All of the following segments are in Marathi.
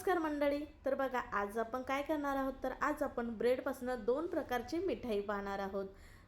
नमस्कार मंडळी. तर बघा आज आपण काय करणार आहोत? तर आज आपण ब्रेडपासून दोन प्रकारची मिठाई पाहणार आहोत.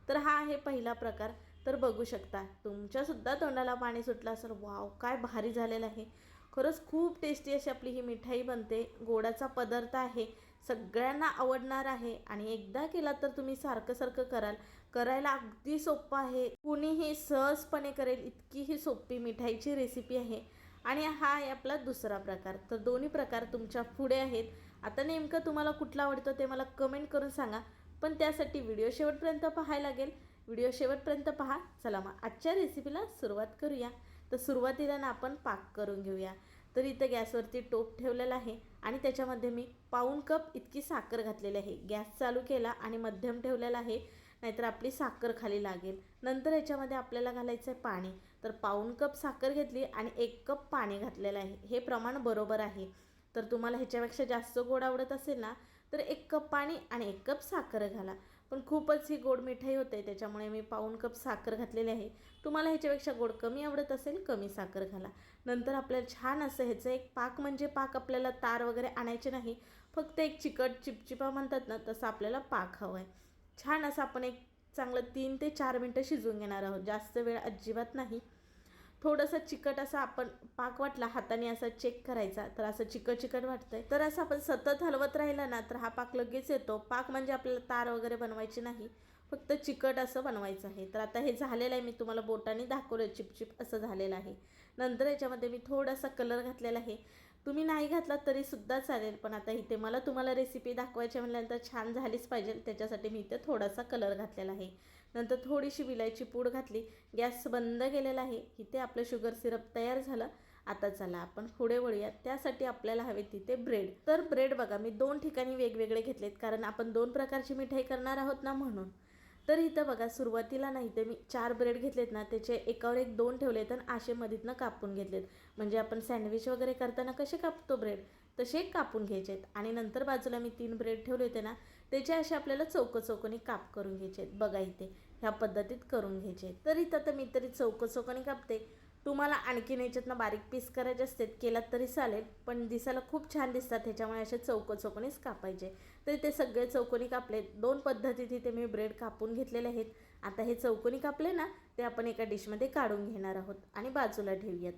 तर हा आहे पहिला प्रकार. तर बघू शकता तुमच्यासुद्धा तोंडाला पाणी सुटलं असेल. वाव काय भारी झालेलं आहे. खरंच खूप टेस्टी अशी आपली ही मिठाई बनते. गोडाचा पदार्थ आहे. सगळ्यांना आवडणार आहे. आणि एकदा केला तर तुम्ही सारखं सारखं कराल. करायला अगदी सोपं आहे. कुणीही सहजपणे करेल इतकी ही सोपी मिठाईची रेसिपी आहे. आणि हा आहे आपला दुसरा प्रकार. तर दोन्ही प्रकार तुमच्यापुढे आहेत. आता नेमकं तुम्हाला कुठला आवडतो ते मला कमेंट करून सांगा. पण त्यासाठी व्हिडिओ शेवटपर्यंत पाहायला लागेल. व्हिडिओ शेवटपर्यंत पहा. चला मग आजच्या रेसिपीला सुरुवात करूया. तर सुरुवातीला ना आपण पाक करून घेऊया. तर इथं गॅसवरती टोप ठेवलेला आहे. आणि त्याच्यामध्ये मी पाऊण कप इतकी साखर घातलेली आहे. गॅस चालू केला आणि मध्यम ठेवलेला आहे. नाहीतर आपली साखर खाली लागेल. नंतर याच्यामध्ये आपल्याला घालायचं आहे पाणी. तर पाऊण कप साखर घेतली आणि एक कप पाणी घातलेलं आहे. हे प्रमाण बरोबर आहे. तर तुम्हाला ह्याच्यापेक्षा जास्त गोड आवडत असेल ना तर एक कप पाणी आणि एक कप साखर घाला. पण खूपच ही गोड मिठाई होते त्याच्यामुळे मी पाऊण कप साखर घातलेली आहे. तुम्हाला ह्याच्यापेक्षा गोड कमी आवडत असेल कमी साखर घाला. नंतर आपल्याला छान असं ह्याचं एक पाक म्हणजे पाक आपल्याला तार वगैरे आणायचे नाही फक्त एक चिकट चिपचिपा म्हणतात ना तसं आपल्याला पाक हवं आहे. छान असं आपण एक चांगलं तीन ते चार मिनटं शिजवून घेणार आहोत. जास्त वेळ अजिबात नाही. थोडंसं चिकट असं आपण पाक वाटला हाताने असा चेक करायचा तर असं चिकट चिकट वाटतंय. तर असं आपण सतत हलवत राहिला ना तर हा पाक लगेच येतो. पाक म्हणजे आपल्याला तार वगैरे बनवायची नाही फक्त चिकट असं बनवायचं आहे. तर आता हे झालेलं आहे मी तुम्हाला बोटाने दाखवलं चिपचिप असं झालेलं आहे. नंतर याच्यामध्ये मी थोडासा कलर घातलेला आहे. तुम्ही नाही घातलात तरीसुद्धा चालेल पण आता इथे मला तुम्हाला रेसिपी दाखवायची म्हटल्यानंतर छान झालीच पाहिजे. त्याच्यासाठी मी इथे थोडासा कलर घातलेला आहे. नंतर थोडीशी विलायची पूड घातली. गॅस बंद केलेला आहे. इथे आपलं शुगर सिरप तयार झालं. आता चला आपण पुढे वळूया त्यासाठी आपल्याला हवे तिथे ब्रेड. तर ब्रेड बघा मी दोन ठिकाणी वेगवेगळे घेतलेत कारण आपण दोन प्रकारची मिठाई करणार आहोत ना म्हणून. तर इथं बघा सुरुवातीला नाही तर मी चार ब्रेड घेतलेत ना त्याचे एकावर एक दोन ठेवलेत आणि आशेमधीतनं कापून घेतलेत. म्हणजे आपण सँडविच वगैरे करताना कसे कापतो ब्रेड? तसे कापून घ्यायचे आहेत आणि नंतर बाजूला मी तीन ब्रेड ठेवले होते ना त्याचे असे आपल्याला चौकं चौकोनी काप करून घ्यायचे आहेत बघा इथे ह्या पद्धतीत करून घ्यायचे आहेत तर इथं तर मी तरी चौकं चौकोनी कापते. तुम्हाला आणखीन याच्यातनं बारीक पीस करायचे असतात केलात तरी चालेल पण दिसायला खूप छान दिसतात. ह्याच्यामुळे असे चौकं चौकोनीच कापायचे. तरी ते सगळे चौकोनी कापले. दोन पद्धतीत इथे मी ब्रेड कापून घेतलेले आहेत. आता हे चौकोनी कापले ना ते आपण एका डिशमध्ये काढून घेणार आहोत. आणि बाजूला ठेवूयात.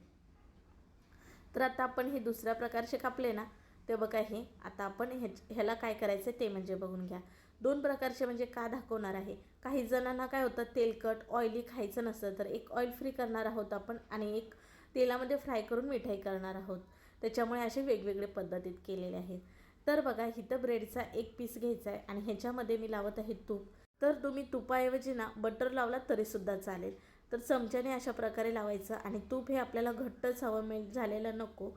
तर आता आपण हे दुसऱ्या प्रकारचे कापले ना ते बघा हे. आता आपण हे ह्याला काय करायचं ते म्हणजे बघून घ्या. दोन प्रकारचे म्हणजे का दाखवणार आहे? काही जणांना काय होतं तेलकट ऑइली खायचं नसतं तर एक ऑइल फ्री करणार आहोत आपण आणि एक तेलामध्ये फ्राय करून मिठाई करणार आहोत. त्याच्यामुळे असे वेगवेगळे पद्धतीत केलेले आहेत. तर बघा इथं ब्रेडचा एक पीस घ्यायचा आहे आणि ह्याच्यामध्ये मी लावत आहे तूप. तर तुम्ही तुपाऐवजी ना बटर लावला तरीसुद्धा चालेल. तर चमच्याने अशा प्रकारे लावायचं आणि तूप हे आपल्याला घट्टच हवं मेल्ट झालेलं नको.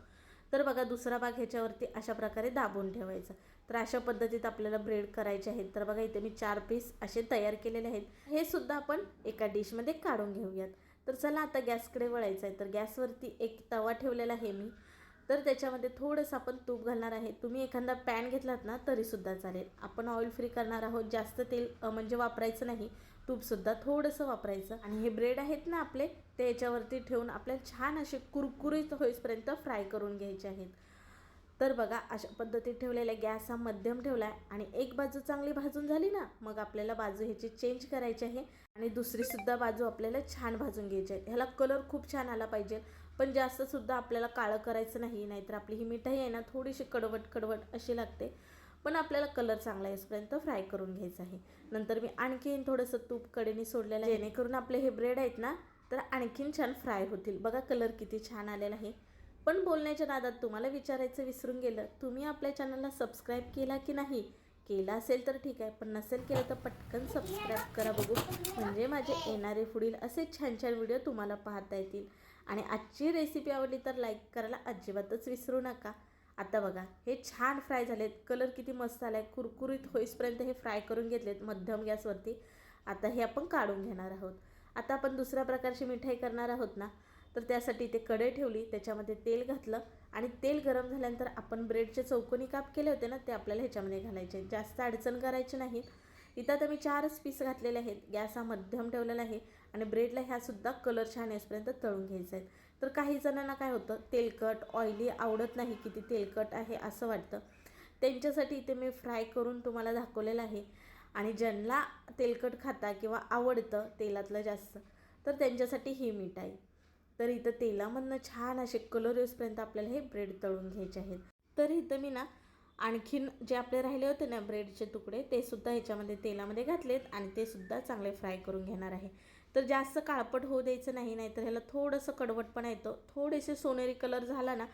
तर बघा दुसरा भाग ह्याच्यावरती अशा प्रकारे दाबून ठेवायचा. तर अशा पद्धतीत आपल्याला ब्रेड करायचे आहेत. तर बघा इथे मी चार पीस असे तयार केलेले आहेत. हे सुद्धा आपण एका डिशमध्ये काढून घेऊयात. तर चला आता गॅसकडे वळायचं आहे. तर गॅसवरती एक तवा ठेवलेला आहे मी. तर त्याच्यामध्ये थोडंसं आपण तूप घालणार आहे. तुम्ही एखादा पॅन घेतलात ना तरीसुद्धा चालेल. आपण ऑइल फ्री करणार आहोत जास्त तेल म्हणजे वापरायचं नाही. तूपसुद्धा थोडंसं वापरायचं. आणि हे ब्रेड आहेत ना आपले ते याच्यावरती ठेवून आपल्याला छान असे कुरकुरीत होईपर्यंत फ्राय करून घ्यायचे आहेत. तर बघा अशा पद्धतीत ठेवलेला गॅस हा मध्यम ठेवला आहे आणि एक बाजू चांगली भाजून झाली ना मग आपल्याला बाजू ह्याची चेंज करायची आहे. आणि दुसरीसुद्धा बाजू आपल्याला छान भाजून घ्यायची आहे. ह्याला कलर खूप छान आला पाहिजे. पण जास्तसुद्धा आपल्याला काळं करायचं नाही नाहीतर आपली ही मिठाई आहे ना थोडीशी कडवट कडवट अशी लागते. पण आपल्याला कलर चांगला येईपर्यंत फ्राय करून घ्यायचा आहे. नंतर मी आणखीन थोडंसं तूप कडेने सोडलेलं आहे. जेणेकरून आपले हे ब्रेड आहेत ना तर आणखीन छान फ्राय होतील. बघा कलर किती छान आलेला आहे. पण बोलण्याच्या नादात तुम्हाला विचारायचं विसरून गेलं. तुम्ही आपल्या चॅनलला सबस्क्राईब केला की नाही? केला असेल तर ठीक आहे पण नसेल केलं तर पटकन सबस्क्राईब करा बघू. म्हणजे माझे येणारे पुढील असे छान छान व्हिडिओ तुम्हाला पाहता येतील. आणि आजची रेसिपी आवडली तर लाईक करायला अजिबातच विसरू नका. आता बघा हे छान फ्राय झालेत. कलर किती मस्त आला आहे कुरकुरीत होईसपर्यंत हे फ्राय करून घेतलेत मध्यम गॅसवरती. आता हे आपण काढून घेणार आहोत. आता आपण दुसऱ्या प्रकारची मिठाई करणार आहोत ना तर त्यासाठी ते कढई ठेवली त्याच्यामध्ये तेल घातलं आणि तेल गरम झाल्यानंतर आपण ब्रेडचे चौकोनी काप केले होते ना ते आपल्याला ह्याच्यामध्ये घालायचे. जास्त अडचण करायची नाही. इथं आता मी चारच पीस घातलेले आहेत. गॅस हा मध्यम ठेवलेला आहे आणि ब्रेडला ह्यासुद्धा कलर छान येसपर्यंत तळून घ्यायचा आहे. तर काही जणांना काय होतं तेलकट ऑइली आवडत नाही किती तेलकट आहे असं वाटतं. त्यांच्यासाठी इथे मी फ्राय करून तुम्हाला दाखवलेलं आहे. आणि ज्यांना तेलकट खाता किंवा आवडतं तेलातलं जास्त तर त्यांच्यासाठी ही मिठाई तर इथं तेलामधनं छान असे कलर येऊसपर्यंत आपल्याला हे ब्रेड तळून घ्यायचे आहेत. तर इथं मी ना आणखीन जे आपले राहिले होते ना ब्रेडचे तुकडे ते सुद्धा ह्याच्यामध्ये तेलामध्ये घातलेत आणि ते सुद्धा चांगले फ्राय करून घेणार आहे. तर जास्त काळपट होऊ द्यायचं नाही नाहीतर ह्याला थोडंसं कडवटपणा येतो. थोडेसे सोनेरी कलर झाला ना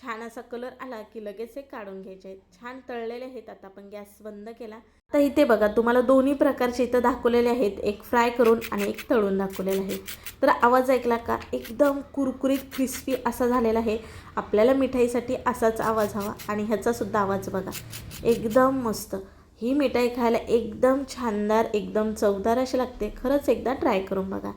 छान असा कलर आला की लगेच हे काढून घ्यायचे. आहेत छान तळलेले आहेत. आता आपण गॅस बंद केला. आता इथे बघा तुम्हाला दोन्ही प्रकारचे इथं दाखवलेले आहेत. एक फ्राय करून आणि एक तळून दाखवलेलं आहे. तर आवाज ऐकला का? एकदम कुरकुरीत क्रिस्पी असा झालेला आहे. आपल्याला मिठाईसाठी असाच आवाज हवा आणि ह्याचासुद्धा आवाज बघा. एकदम मस्त. ही मिठाई खायला एकदम छानदार एकदम चवदार अशी लागते. खरंच एकदा ट्राय करून बघा.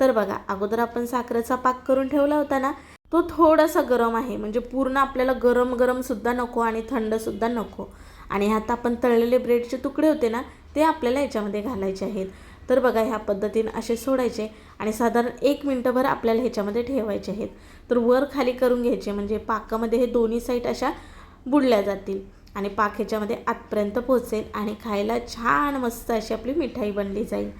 तर बघा अगोदर आपण साखरेचा पाक करून ठेवला होता ना तो थोडासा गरम आहे. म्हणजे पूर्ण आपल्याला गरम गरमसुद्धा नको आणि थंडसुद्धा नको. आणि ह्यात आपण तळलेले ब्रेडचे तुकडे होते ना ते आपल्याला याच्यामध्ये घालायचे आहेत. तर बघा ह्या पद्धतीने असे सोडायचे आणि साधारण एक मिनटंभर आपल्याला ह्याच्यामध्ये ठेवायचे आहेत. तर वर खाली करून घ्यायचे म्हणजे पाकामध्ये हे दोन्ही साईड अशा बुडल्या जातील आणि पाक ह्याच्यामध्ये आतपर्यंत पोहोचेल आणि खायला छान मस्त अशी आपली मिठाई बनली जाईल.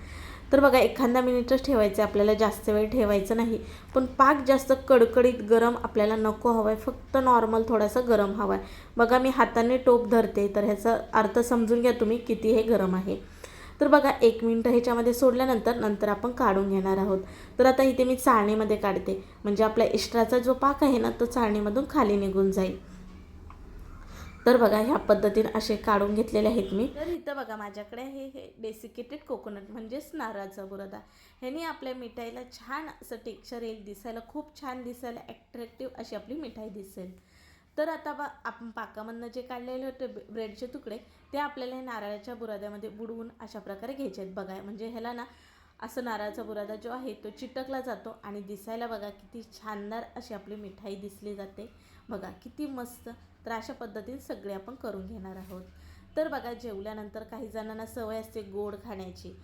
तर बघा एखादा मिनिटच ठेवायचं आहे आपल्याला जास्त वेळ ठेवायचं नाही. पण पाक जास्त कडकडीत गरम आपल्याला नको हवं आहे फक्त नॉर्मल थोडासा गरम हवा आहे बघा मी हाताने टोप धरते तर ह्याचा अर्थ समजून घ्या तुम्ही किती हे गरम आहे. तर बघा एक मिनटं ह्याच्यामध्ये सोडल्यानंतर नंतर आपण काढून घेणार आहोत. तर आता इथे मी चाळणीमध्ये काढते. म्हणजे आपला एक्स्ट्राचा जो पाक आहे ना तो चाळणीमधून खाली निघून जाईल. तर बघा ह्या पद्धतीने असे काढून घेतलेले आहेत मी. तर इथं बघा माझ्याकडे हे हे डेसिकेटेड कोकोनट म्हणजेच नारळाचा बुरदा. ह्याने आपल्या मिठाईला छान असं टेक्स्चर येईल दिसायला खूप छान दिसायला ॲट्रॅक्टिव्ह अशी आपली मिठाई दिसेल. तर आता बा आपण पाकामधनं जे काढलेले होते ब्रेडचे तुकडे ते आपल्याला हे नारळाच्या बुराद्यामध्ये बुडवून अशा प्रकारे घ्यायचे आहेत. बघा म्हणजे ह्याला ना असं नारळाचा बुरादा जो आहे तो चिटकला जातो आणि दिसायला बघा किती छानदार अशी आपली मिठाई दिसली जाते. बघा किती मस्त तर अशा पद्धतीने सगळे आपण करून घेणार आहोत. तर बघा जेवल्यानंतर काही जणांना सवय असते गोड खाण्याची.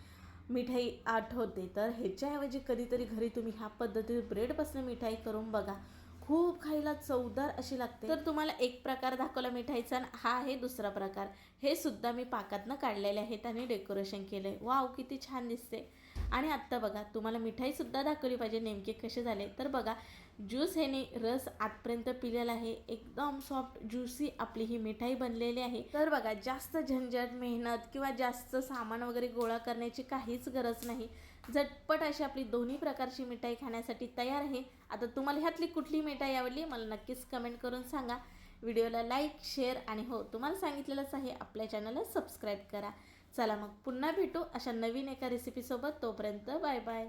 मिठाई आठवते. तर ह्याच्याऐवजी कधीतरी घरी तुम्ही ह्या पद्धतीने ब्रेडपासून मिठाई करून बघा. खूप खायला चवदार अशी लागते. तर तुम्हाला एक प्रकार दाखवला मिठाईचा आणि हा आहे दुसरा प्रकार. हे सुद्धा मी पाकातनं काढलेले आहेत आणि डेकोरेशन केलं आहे वाव किती छान दिसते. आणि आत्ता बघा तुम्हाला मिठाईसुद्धा दाखवली पाहिजे नेमके कसे झाले. तर बघा ज्यूस ह्याने रस आतपर्यंत पिलेला आहे. एकदम सॉफ्ट ज्युसी आपली ही मिठाई बनलेली आहे. तर बघा जास्त झंझट मेहनत किंवा जास्त सामान वगैरे गोळा करण्याची काहीच गरज नाही. झटपट अशी आपली दोन्ही प्रकारची मिठाई खाण्यासाठी तयार आहे. आता तुम्हाला ह्यातली कुठली मिठाई आवडली मला नक्कीच कमेंट करून सांगा. व्हिडिओला लाईक शेअर आणि हो तुम्हाला सांगितलेलंच आहे आपल्या चॅनलला सबस्क्राईब करा. चला मग पुन्हा भेटू अशा नवीन एका रेसिपीसोबत तोपर्यंत बाय बाय.